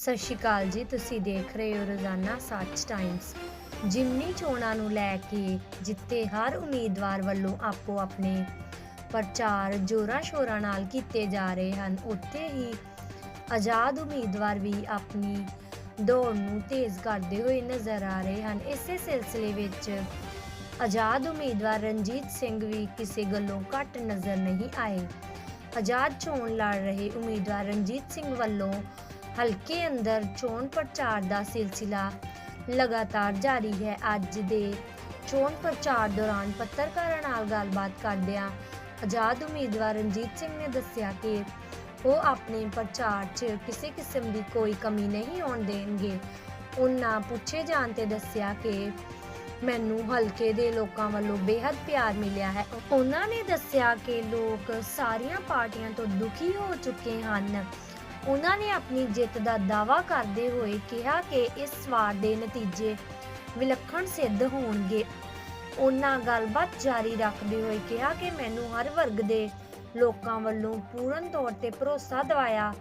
ਸਤਿ ਸ਼੍ਰੀ ਅਕਾਲ ਜੀ, ਤੁਸੀਂ ਦੇਖ ਰਹੇ ਹੋ ਰੋਜ਼ਾਨਾ ਸੱਚ ਟਾਈਮਸ ਜਿਮਨੀ ਚੋਣਾਂ ਨੂੰ ਲੈ ਕੇ ਜਿੱਥੇ ਹਰ ਉਮੀਦਵਾਰ ਵੱਲੋਂ ਆਪੋ ਆਪਣੇ ਪ੍ਰਚਾਰ ਜੋਰਾਂ ਸ਼ੋਰਾਂ ਨਾਲ ਕੀਤੇ ਜਾ ਰਹੇ ਹਨ, ਉੱਥੇ ਹੀ ਆਜ਼ਾਦ ਉਮੀਦਵਾਰ ਵੀ ਆਪਣੀ ਦੌੜ ਨੂੰ ਤੇਜ਼ ਕਰਦੇ ਹੋਏ ਨਜ਼ਰ ਆ ਰਹੇ ਹਨ। ਇਸੇ ਸਿਲਸਿਲੇ ਵਿੱਚ ਆਜ਼ਾਦ ਉਮੀਦਵਾਰ ਰਣਜੀਤ ਸਿੰਘ ਵੀ ਕਿਸੇ ਗੱਲੋਂ ਘੱਟ ਨਜ਼ਰ ਨਹੀਂ ਆਏ। ਆਜ਼ਾਦ ਚੋਣ ਲੜ ਰਹੇ ਉਮੀਦਵਾਰ ਰਣਜੀਤ ਸਿੰਘ ਵੱਲੋਂ ਹਲਕੇ ਅੰਦਰ ਚੋਣ ਪ੍ਰਚਾਰ ਦਾ ਸਿਲਸਿਲਾ ਲਗਾਤਾਰ ਜਾਰੀ ਹੈ। ਅੱਜ ਦੇ ਚੋਣ ਪ੍ਰਚਾਰ ਦੌਰਾਨ ਪੱਤਰਕਾਰਾਂ ਨਾਲ ਗੱਲਬਾਤ ਕਰਦਿਆਂ ਆਜ਼ਾਦ ਉਮੀਦਵਾਰ ਰਣਜੀਤ ਸਿੰਘ ਨੇ ਦੱਸਿਆ ਕਿ ਉਹ ਆਪਣੇ ਪ੍ਰਚਾਰ 'ਚ ਕਿਸੇ ਕਿਸਮ ਦੀ ਕੋਈ ਕਮੀ ਨਹੀਂ ਆਉਣ ਦੇਣਗੇ। ਉਹਨਾਂ ਪੁੱਛੇ ਜਾਣ ਤੇ ਦੱਸਿਆ ਕਿ ਮੈਨੂੰ ਹਲਕੇ ਦੇ ਲੋਕਾਂ ਵੱਲੋਂ ਬੇहद ਪਿਆਰ ਮਿਲਿਆ ਹੈ। ਉਹਨਾਂ ਨੇ ਦੱਸਿਆ ਕਿ ਲੋਕ ਸਾਰੀਆਂ ਪਾਰਟੀਆਂ ਤੋਂ ਦੁਖੀ ਹੋ ਚੁੱਕੇ ਹਨ। ਉਹਨਾਂ ਨੇ ਆਪਣੀ ਜਿੱਤ ਦਾ ਦਾਅਵਾ ਕਰਦੇ ਹੋਏ ਕਿਹਾ ਕਿ ਇਸ ਵਾਰ ਦੇ ਨਤੀਜੇ ਵਿਲੱਖਣ ਸਿੱਧ ਹੋਣਗੇ। ਉਹਨਾਂ ਗੱਲਬਾਤ ਜਾਰੀ ਰੱਖਦੇ ਹੋਏ ਕਿਹਾ ਕਿ ਮੈਨੂੰ ਹਰ ਵਰਗ ਦੇ ਲੋਕਾਂ ਵੱਲੋਂ ਪੂਰਨ ਤੌਰ ਤੇ ਭਰੋਸਾ ਦਿਵਾਇਆ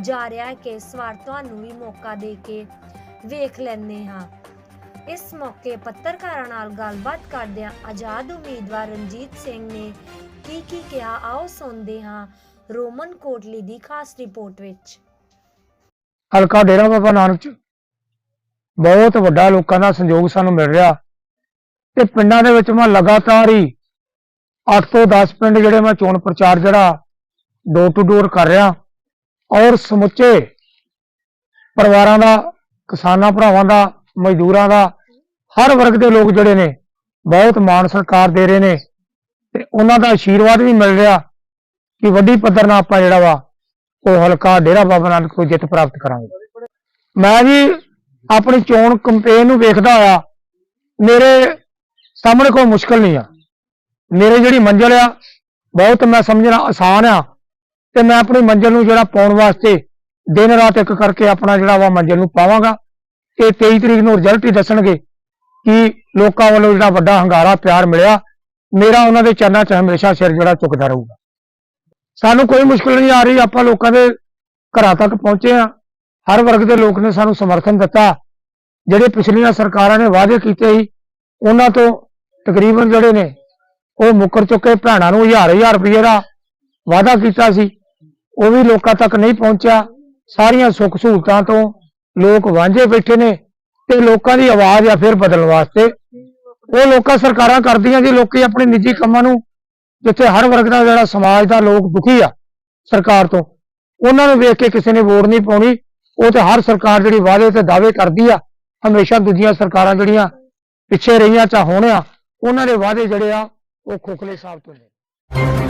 ਜਾ ਰਿਹਾ ਹੈ ਕਿ ਇਸ ਵਾਰ ਤੁਹਾਨੂੰ ਵੀ ਮੌਕਾ ਦੇ ਕੇ ਵੇਖ ਲੈਂਦੇ ਹਾਂ। ਇਸ ਮੌਕੇ ਪੱਤਰਕਾਰਾਂ ਨਾਲ ਗੱਲਬਾਤ ਕਰਦਿਆਂ ਆਜ਼ਾਦ ਉਮੀਦਵਾਰ ਰਣਜੀਤ ਸਿੰਘ ਨੇ ਕੀ ਕੀ ਕਿਹਾ, ਆਓ ਸੁਣਦੇ ਹਾਂ। ਰੋਮਨ ਕੋਟਲੀ ਦੀ ਖਾਸ ਰਿਪੋਰਟ ਵਿੱਚ। ਹਲਕਾ ਡੇਰਾ ਬਾਬਾ ਨਾਨਕ ਚ ਬਹੁਤ ਵੱਡਾ ਲੋਕਾਂ ਦਾ ਸੰਯੋਗ ਸਾਨੂੰ ਮਿਲ ਰਿਹਾ ਤੇ ਪਿੰਡਾਂ ਦੇ ਵਿੱਚ ਮੈਂ ਲਗਾਤਾਰ ਹੀ 8 ਤੋਂ 10 ਪਿੰਡ ਜਿਹੜੇ ਮੈਂ ਚੋਣ ਪ੍ਰਚਾਰ ਜਿਹੜਾ ਡੋਰ ਟੂ ਡੋਰ ਕਰ ਰਿਹਾ ਔਰ ਸਮੁੱਚੇ ਪਰਿਵਾਰਾਂ ਦਾ, ਕਿਸਾਨਾਂ ਭਰਾਵਾਂ ਦਾ, ਮਜ਼ਦੂਰਾਂ ਦਾ, ਹਰ ਵਰਗ ਦੇ ਲੋਕ ਜਿਹੜੇ ਨੇ ਬਹੁਤ ਮਾਣ ਸਤਿਕਾਰ ਦੇ ਰਹੇ ਨੇ ਤੇ ਉਹਨਾਂ ਦਾ ਆਸ਼ੀਰਵਾਦ ਵੀ ਮਿਲ ਰਿਹਾ। ਕਿ ਵੱਡੀ ਪੱਧਰ ਨਾਲ ਆਪਾਂ ਜਿਹੜਾ ਵਾ, ਉਹ ਹਲਕਾ ਡੇਰਾ ਬਾਬਾ ਨਾਨਕ ਤੋਂ ਜਿੱਤ ਪ੍ਰਾਪਤ ਕਰਾਂਗੇ। ਮੈਂ ਵੀ ਆਪਣੀ ਚੋਣ ਕੰਪੇਨ ਨੂੰ ਵੇਖਦਾ ਹੋਇਆ, ਮੇਰੇ ਸਾਹਮਣੇ ਕੋਈ ਮੁਸ਼ਕਲ ਨਹੀਂ ਆ। ਮੇਰੇ ਜਿਹੜੀ ਮੰਜ਼ਿਲ ਆ, ਬਹੁਤ ਮੈਂ ਸਮਝਣਾ ਆਸਾਨ ਆ, ਤੇ ਮੈਂ ਆਪਣੀ ਮੰਜ਼ਿਲ ਨੂੰ ਜਿਹੜਾ ਪਾਉਣ ਵਾਸਤੇ ਦਿਨ ਰਾਤ ਇੱਕ ਕਰਕੇ ਆਪਣਾ ਜਿਹੜਾ ਵਾ ਮੰਜ਼ਿਲ ਨੂੰ ਪਾਵਾਂਗਾ। ਤੇ 23 ਤਰੀਕ ਨੂੰ ਰਿਜ਼ਲਟ ਹੀ ਦੱਸਣਗੇ ਕਿ ਲੋਕਾਂ ਵੱਲੋਂ ਜਿਹੜਾ ਵੱਡਾ ਹੰਗਾਰਾ, ਪਿਆਰ ਮਿਲਿਆ, ਮੇਰਾ ਉਹਨਾਂ ਦੇ ਚਰਨਾਂ 'ਚ ਹਮੇਸ਼ਾ ਸਿਰ ਜਿਹੜਾ ਝੁਕਦਾ ਰਹੂਗਾ। ਸਾਨੂੰ ਕੋਈ ਮੁਸ਼ਕਲ ਨਹੀਂ ਆ ਰਹੀ, ਆਪਾਂ ਲੋਕਾਂ ਦੇ ਘਰਾਂ ਤੱਕ ਪਹੁੰਚੇ ਆ ਹਰ ਵਰਗ ਦੇ ਲੋਕ ਨੇ ਸਾਨੂੰ ਸਮਰਥਨ ਦਿੱਤਾ। ਜਿਹੜੇ ਪਿਛਲੀਆਂ ਸਰਕਾਰਾਂ ਨੇ ਵਾਅਦੇ ਕੀਤੇ ਸੀ, ਉਹਨਾਂ ਤੋਂ ਤਕਰੀਬਨ ਜਿਹੜੇ ਨੇ, ਉਹ ਮੁੱਕਰ ਚੁੱਕੇ, ਭੈਣਾਂ ਨੂੰ ਹਜ਼ਾਰ ਹਜ਼ਾਰ ਰੁਪਏ ਦਾ ਵਾਅਦਾ ਕੀਤਾ ਸੀ। ਉਹ ਵੀ ਲੋਕਾਂ ਤੱਕ ਨਹੀਂ ਪਹੁੰਚਿਆ। ਸਾਰੀਆਂ ਸੁੱਖ ਸਹੂਲਤਾਂ ਤੋਂ ਲੋਕ ਵਾਂਝੇ ਬੈਠੇ ਨੇ ਤੇ ਲੋਕਾਂ ਦੀ ਆਵਾਜ਼ ਆ ਫਿਰ ਬਦਲਣ ਵਾਸਤੇ। ਉਹ ਲੋਕਾਂ ਸਰਕਾਰਾਂ ਕਰਦੀਆਂ ਜੀ, ਲੋਕੀ ਆਪਣੇ ਨਿੱਜੀ ਕੰਮਾਂ ਨੂੰ ਜਿੱਥੇ ਹਰ ਵਰਗ ਦਾ ਜਿਹੜਾ ਸਮਾਜ ਦਾ ਲੋਕ ਦੁਖੀ ਆ ਸਰਕਾਰ ਤੋਂ, ਉਹਨਾਂ ਨੂੰ ਵੇਖ ਕੇ ਕਿਸੇ ਨੇ ਵੋਟ ਨਹੀਂ ਪਾਉਣੀ, ਉਹ ਤੇ ਹਰ ਸਰਕਾਰ ਜਿਹੜੀ ਵਾਅਦੇ ਤੇ ਦਾਅਵੇ ਕਰਦੀ ਆ, ਹਮੇਸ਼ਾ ਦੂਜੀਆਂ ਸਰਕਾਰਾਂ ਜਿਹੜੀਆਂ ਪਿੱਛੇ ਰਹੀਆਂ ਚਾ ਹੋਣ ਆ, ਉਹਨਾਂ ਦੇ ਵਾਅਦੇ ਜਿਹੜੇ ਆ, ਉਹ ਖੋਖਲੇ ਸਾਬਤ ਹੁੰਦੇ